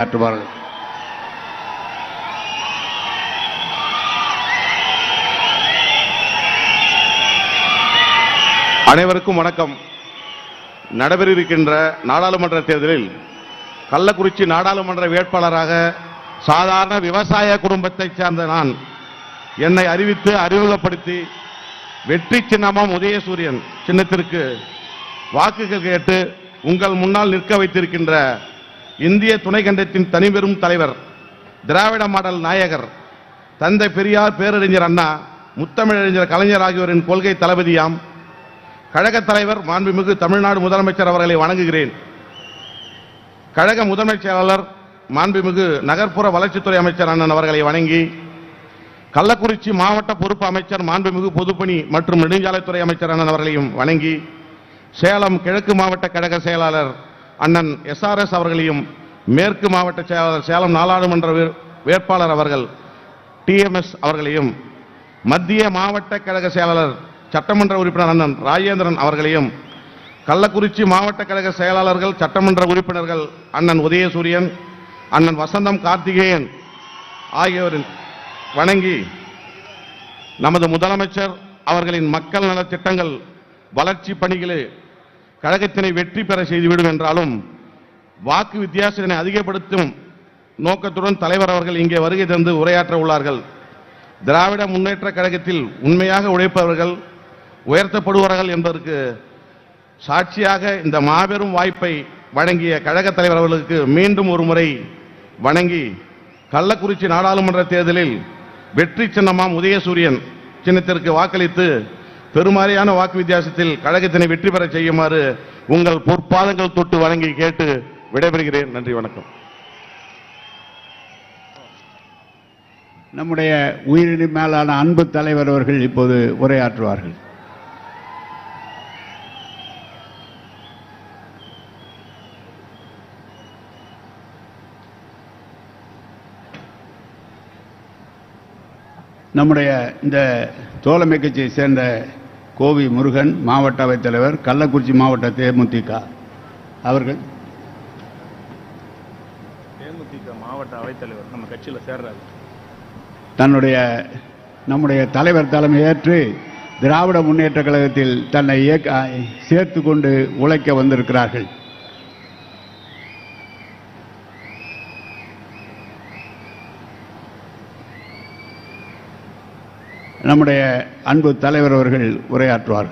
ஆற்றுவார்கள் அனைவருக்கும் வணக்கம். நடைபெறிருக்கின்ற நாடாளுமன்ற தேர்தலில் கள்ளக்குறிச்சி நாடாளுமன்ற வேட்பாளராக சாதாரண விவசாய குடும்பத்தைச் சேர்ந்த நான் என்னை அறிவித்து அறிமுகப்படுத்தி வெற்றி சின்னமாம் உதயசூரியன் சின்னத்திற்கு வாக்குகள் கேட்டு உங்கள் முன்னால் நிற்க வைத்திருக்கின்ற இந்திய துணைக்கண்டத்தின் தனிபெரும் தலைவர் திராவிட மாடல் நாயகர் தந்தை பெரியார் பேரறிஞர் அண்ணா முத்தமிழறிஞர் கலைஞர் ஆகியோரின் கொள்கை தளபதியாம் கழக தலைவர் மாண்புமிகு தமிழ்நாடு முதலமைச்சர் அவர்களை வணங்குகிறேன். கழக முதன்மைச் செயலாளர் மாண்புமிகு நகர்ப்புற வளர்ச்சித்துறை அமைச்சர் அண்ணன் அவர்களை வணங்கி கள்ளக்குறிச்சி மாவட்ட பொறுப்பு அமைச்சர் மாண்புமிகு பொதுப்பணி மற்றும் நெடுஞ்சாலைத்துறை அமைச்சர் அண்ணன் அவர்களையும் வணங்கி சேலம் கிழக்கு மாவட்ட கழக செயலாளர் அண்ணன் எஸ்ஆர்எஸ் அவர்களையும் மேற்கு மாவட்ட செயலாளர் சேலம் நாடாளுமன்ற வே- வேட்பாளர் அவர்கள் டிஎம்எஸ் அவர்களையும் மத்திய மாவட்ட கழக செயலாளர் சட்டமன்ற உறுப்பினர் அண்ணன் ராஜேந்திரன் அவர்களையும் கள்ளக்குறிச்சி மாவட்ட கழக செயலாளர்கள் சட்டமன்ற உறுப்பினர்கள் அண்ணன் உதயசூரியன் அண்ணன் வசந்தம் கார்த்திகேயன் ஆகியோரின் வணங்கி நமது முதலமைச்சர் அவர்களின் மக்கள் நலத்திட்டங்கள் வளர்ச்சி பணிகளே கழகத்தினை வெற்றி பெற செய்துவிடும் என்றாலும் வாக்கு வித்தியாசத்தினை அதிகப்படுத்தும் நோக்கத்துடன் தலைவர் அவர்கள் இங்கே வருகை தந்து உரையாற்ற உள்ளார்கள். திராவிட முன்னேற்ற கழகத்தில் உண்மையாக உழைப்பவர்கள் உயர்த்தப்படுவார்கள் என்பதற்கு சாட்சியாக இந்த மாபெரும் வாய்ப்பை வழங்கிய கழக தலைவர் அவர்களுக்கு மீண்டும் ஒரு முறை வணங்கி கள்ளக்குறிச்சி நாடாளுமன்ற தேர்தலில் வெற்றி சின்னமாம் உதயசூரியன் சின்னத்திற்கு வாக்களித்து பெருமாறியான வாக்கு வித்தியாசத்தில் கழகத்தினை வெற்றி பெற செய்யுமாறு உங்கள் பொற்பாதங்கள் தொட்டு வணங்கி கேட்டு விடைபெறுகிறேன். நன்றி வணக்கம். நம்முடைய உயிரினி மேலான அன்பு தலைவர் அவர்கள் இப்போது உரையாற்றுவார்கள். நம்முடைய இந்த தோழமை கட்சியை சேர்ந்த கோவி முருகன் மாவட்ட அவைத்தலைவர் கள்ளக்குறிச்சி மாவட்ட தேமுதிக அவர்கள்? தேமுதிக மாவட்ட அவைத்தலைவர் நம்ம கட்சியில் சேர்றாரு. தன்னுடைய நம்முடைய தலைவர் தலைமை ஏற்று திராவிட முன்னேற்ற கழகத்தில் தன்னை இயக்க சேர்த்து கொண்டு உழைக்க வந்திருக்கிறார்கள். நம்முடைய அன்பு தலைவர் அவர்கள் உரையாற்றுவார்.